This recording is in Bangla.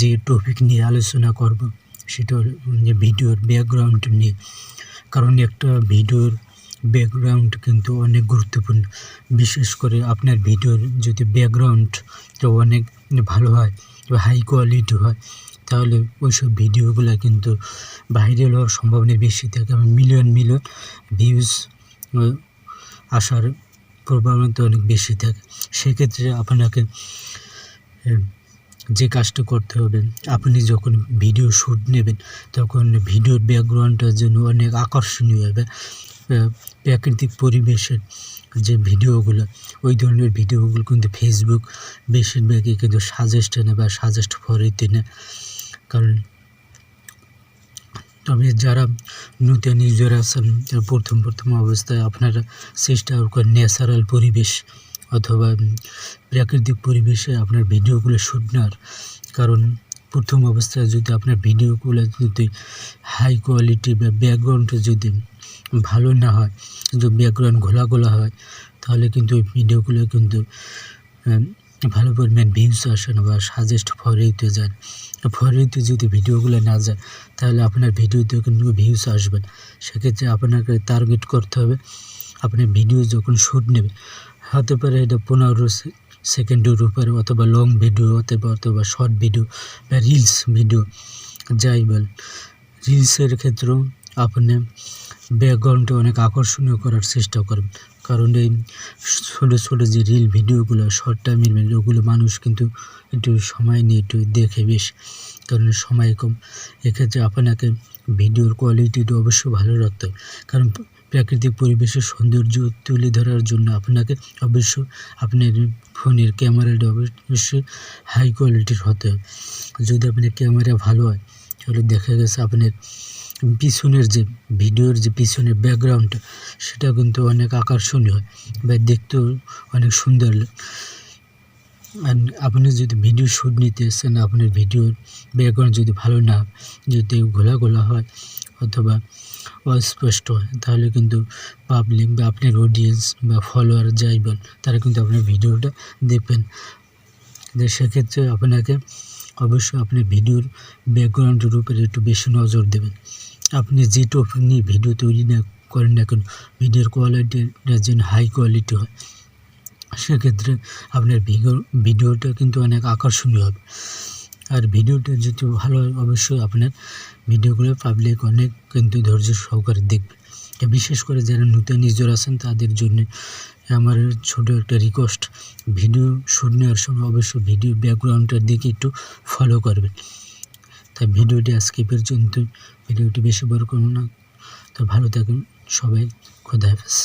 যে টপিক নিয়ে আলোচনা করব, সেটা ভিডিওর ব্যাকগ্রাউন্ড নিয়ে। কারণ একটা ভিডিওর ব্যাকগ্রাউন্ড কিন্তু অনেক গুরুত্বপূর্ণ। বিশেষ করে আপনার ভিডিওর যদি ব্যাকগ্রাউন্ডটা অনেক ভালো হয়, বা হাই কোয়ালিটি হয়, তাহলে ওইসব ভিডিওগুলো কিন্তু ভাইরাল হওয়ার সম্ভাবনা বেশি থাকে এবং মিলিয়ন মিলিয়ন ভিউজ আসার প্রবণতা অনেক বেশি থাকে। সেক্ষেত্রে আপনাকে যে কাজটা করতে হবে, আপনি যখন ভিডিও শ্যুট নেবেন, তখন ভিডিওর ব্যাকগ্রাউন্ডটার জন্য অনেক আকর্ষণীয় হবে। প্রাকৃতিক পরিবেশের যে ভিডিওগুলো ওই ধরনের ভিডিওগুলো কিন্তু ফেসবুক বেশিরভাগই কিন্তু সাজেস্ট নেয় বা সাজেস্ট ফরিতে নেয়। কারণ তবে যারা নতুন ইউজার আছেন প্রথম প্রথম অবস্থায় আপনারা চেষ্টা করেন ন্যাচারাল পরিবেশ অথবা প্রাকৃতিক পরিবেশে আপনার ভিডিওগুলো শ্যুট নেওয়ার কারণ প্রথম অবস্থায় যদি আপনার ভিডিওগুলো যদি হাই কোয়ালিটি বা ব্যাকগ্রাউন্ডে যদি ভালো না হয়, যদি ব্যাকগ্রাউন্ড ঘোলা ঘোলা হয়, তাহলে কিন্তু ওই ভিডিওগুলো কিন্তু ভালো পরিমাণ ভিউস আসে না বা সাজেস্ট ফরেতে যান ফরেতে যদি ভিডিওগুলো না যায়, তাহলে আপনার ভিডিওতে কিন্তু ভিউস আসবে না। সেক্ষেত্রে আপনাকে টার্গেট করতে হবে আপনি ভিডিও যখন শ্যুট নেবে হতে পারে এটা পনেরো সেকেন্ডের উপরে অথবা লং ভিডিও অথবা অথবা শর্ট ভিডিও বা রিলস ভিডিও যাই বল। রিলসের ক্ষেত্রেও আপনি ব্যাকগ্রাউন্ডটা অনেক আকর্ষণীয় করার চেষ্টা করবেন। কারণ এই ছোটো ছোটো যে রিল ভিডিওগুলো শর্ট টাইমের ভিডিওগুলো মানুষ কিন্তু একটু সময় নিয়ে একটু দেখে বেশ। কারণ সময় কম। এক্ষেত্রে আপনাকে ভিডিওর কোয়ালিটিটা অবশ্যই ভালো রাখতে হবে। কারণ প্রাকৃতিক পরিবেশের সৌন্দর্য তুলে ধরার জন্য আপনাকে অবশ্য আপনার ফোনের ক্যামেরাটা অবশ্যই হাই কোয়ালিটির হতে হবে। যদি আপনার ক্যামেরা ভালো হয়, তাহলে দেখা গেছে আপনার পিছনের যে ভিডিওর যে পিছনের ব্যাকগ্রাউন্ডটা সেটা কিন্তু অনেক আকর্ষণীয় হয় বা দেখতেও অনেক সুন্দর আর আপনি যদি ভিডিও শ্যুট নিতে এসেছেন আপনার ভিডিওর ব্যাকগ্রাউন্ড যদি ভালো না, যদি ঘোলা ঘোলা হয়, অথবা অস্পষ্ট হয়, তাহলে কিন্তু পাবলিক বা আপনার অডিয়েন্স বা ফলোয়ার যাই বল, তারা কিন্তু আপনার ভিডিওটা দেখবেন। যে সেক্ষেত্রে আপনাকে অবশ্যই আপনি ভিডিওর ব্যাকগ্রাউন্ডের উপরে একটু বেশি নজর দেবেন। আপনি যে টপিক নিয়ে ভিডিও তৈরি না করেন না কেন, ভিডিওর কোয়ালিটিটা যেন হাই কোয়ালিটি হয়, সেক্ষেত্রে আপনার ভিডিও ভিডিওটা কিন্তু অনেক আকর্ষণীয় হবে। আর ভিডিওটা যদি ভালো হয়, অবশ্যই আপনার ভিডিওগুলো পাবলিক অনেক কিন্তু ধৈর্য সহকারে দেখবে বিশেষ করে যারা নতুন ইউজার আছেন, তাদের জন্য আমার ছোট একটা রিকোয়েস্ট ভিডিও শুট নেওয়ার সময় অবশ্যই ভিডিও ব্যাকগ্রাউন্ডটার দিকে একটু ফলো করবেন। তাই ভিডিওটি আজকে পর্যন্ত ভিডিওটি বেশি বড় করুন না। তো ভালো থাকুন সবাই খোদা হাফেজ